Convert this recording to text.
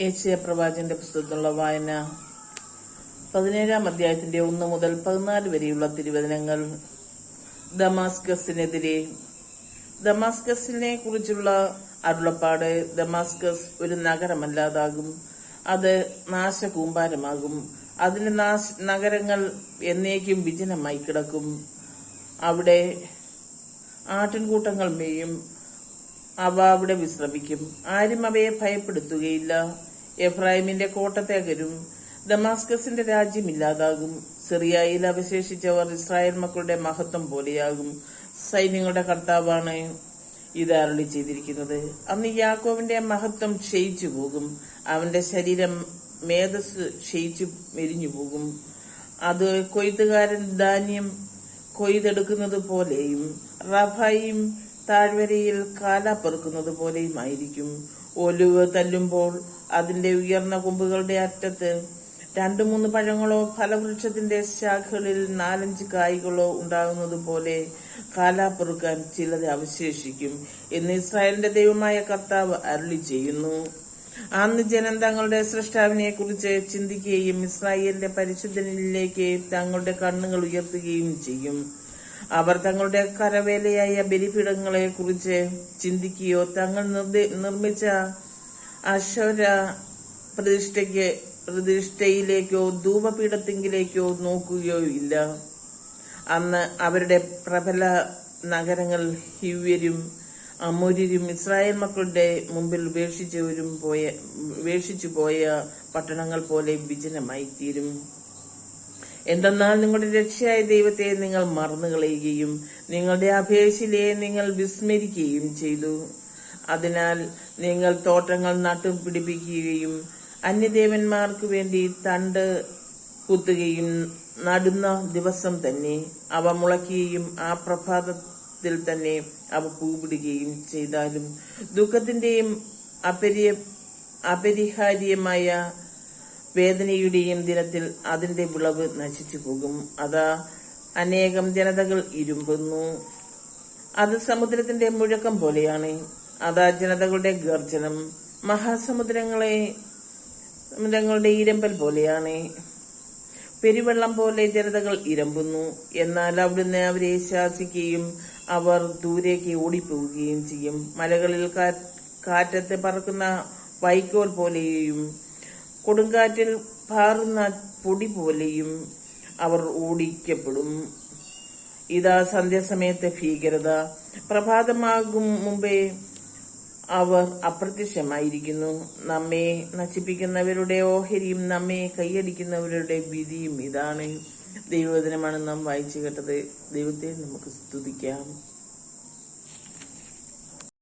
Asia പ്രവാചന്റെ പുസ്തകത്തിലുള്ള വായന. പതിനേഴാം അധ്യായത്തിന്റെ ഒന്ന് മുതൽ പതിനാല് വരെയുള്ള തിരുവചനങ്ങൾ. ദമാസ്കസിനെതിരെ. ദമാസ്കസിനെ കുറിച്ചുള്ള അരുളപ്പാട് ദമാസ്കസ് ഒരു നഗരമല്ലാതാകും. അത് നാശകൂമ്പാരമാകും. അതിന്റെ നാശ നഗരങ്ങൾ എന്നേക്കും വിജനമായി കിടക്കും. അവിടെ ആട്ടിൻകൂട്ടങ്ങൾ മേയും. അവ അവിടെ വിശ്രമിക്കും. ആരും അവയെ ഭയപ്പെടുത്തുകയില്ല. എഫ്രായിമിന്റെ കോട്ടത്തേകരും ദമാസ്കസിന്റെ രാജ്യം ഇല്ലാതാകും സിറിയയിൽ അവശേഷിച്ചവർ ഇസ്രായേൽ മക്കളുടെ മഹത്വം പോലെയാകും സൈന്യങ്ങളുടെ കർത്താവാണ് ഇത് അരളി ചെയ്തിരിക്കുന്നത്. അന്ന് യാക്കോവിന്റെ മഹത്വം ക്ഷയിച്ചു പോകും അവന്റെ ശരീരം മേധസ് ക്ഷയിച്ചു മെരിഞ്ഞു പോകും. അത് കൊയ്ത്തുകാരൻ ധാന്യം കൊയ്തെടുക്കുന്നത് പോലെയും റഫായും താഴ്വരയിൽ കാല പെറുക്കുന്നത് പോലെയും ആയിരിക്കും. ഒലുവ് തല്ലുമ്പോൾ അതിന്റെ ഉയർന്ന കൊമ്പുകളുടെ അറ്റത്ത് രണ്ടു മൂന്ന് പഴങ്ങളോ ഫലവൃക്ഷത്തിന്റെ ശാഖകളിൽ നാലഞ്ച് കായ്കളോ ഉണ്ടാകുന്നത് പോലെ കാലാപ്പെറുക്കാൻ ചിലത് അവശേഷിക്കും എന്ന് ഇസ്രായേലിന്റെ ദൈവമായ കർത്താവ് അരുളി ചെയ്യുന്നു. അന്ന് ജനം തങ്ങളുടെ സൃഷ്ടാവിനെ കുറിച്ച് ചിന്തിക്കുകയും ഇസ്രായേലിന്റെ പരിശുദ്ധനിലേക്ക് തങ്ങളുടെ കണ്ണുകൾ ഉയർത്തുകയും ചെയ്യും. അവർ തങ്ങളുടെ കരവേലയായ ബലിപീഠങ്ങളെ കുറിച്ച് ചിന്തിക്കുകയോ തങ്ങൾ നിർമ്മിച്ച അശ്വര പ്രതിഷ്ഠയ്ക്ക് പ്രതിഷ്ഠയിലേക്കോ ധൂപപീഠത്തെങ്കിലേക്കോ നോക്കുകയോ ഇല്ല. അന്ന് അവരുടെ പ്രബല നഗരങ്ങൾ ഹിവ്യരും അമൂര്യരും ഇസ്രായേൽ മക്കളുടെ മുമ്പിൽ ഉപേക്ഷിച്ചവരും പോയ ഉപേക്ഷിച്ചു പോയ പട്ടണങ്ങൾ പോലെ വിജനമായി തീരും എന്തെന്നാൽ നിങ്ങളുടെ രക്ഷയായ ദൈവത്തെ നിങ്ങൾ മറന്നുകളയുകയും നിങ്ങളുടെ അഭേശിലയെ നിങ്ങൾ വിസ്മരിക്കുകയും ചെയ്തു. അതിനാൽ നിങ്ങൾ തോട്ടങ്ങൾ നട്ടുപിടിപ്പിക്കുകയും അന്യദേവന്മാർക്ക് വേണ്ടി തണ്ട് കുത്തുകയും നടുന്ന ദിവസം തന്നെ അവ മുളയ്ക്കുകയും ആ പ്രഭാതത്തിൽ തന്നെ അവ പൂപിടുകയും ചെയ്താലും ദുഃഖത്തിന്റെയും അപരി അപരിഹാര്യമായ വേദനയുടെയും ദിനത്തിൽ അതിന്റെ വിളവ് നശിച്ചു പോകും. അതാ അനേകം ജനതകൾ ഇരുമ്പുന്നു. അത് സമുദ്രത്തിന്റെ മുഴക്കം പോലെയാണ്. അതാ ജനതകളുടെ ഗർജനം. മഹാസമുദ്രങ്ങളെ സമുദ്രങ്ങളുടെ ഇരമ്പൽ പോലെയാണ്. പെരുവെള്ളം പോലെ ജനതകൾ ഇരമ്പുന്നു. എന്നാൽ അവിടുന്ന് അവരെ ശാസിക്കുകയും അവർ ദൂരേക്ക് ഓടിപ്പോവുകയും ചെയ്യും. മലകളിൽ കാറ്റത്ത് പറക്കുന്ന വൈക്കോൽ പോലെയും കൊടുങ്കാറ്റിൽ പാറുന്ന പൊടി പോലെയും അവർ ഓടിക്കപ്പെടും. ഇതാ സന്ധ്യാസമയത്തെ ഭീകരത. പ്രഭാതമാകും മുമ്പേ അവർ അപ്രത്യക്ഷമായിരിക്കുന്നു. നമ്മെ നശിപ്പിക്കുന്നവരുടെ ഓഹരിയും നമ്മെ കൈയടിക്കുന്നവരുടെ വിധിയും ഇതാണ്. ദൈവദിനമാണ് നാം വായിച്ചു കേട്ടത്. ദൈവത്തെ നമുക്ക് സ്തുതിക്കാം.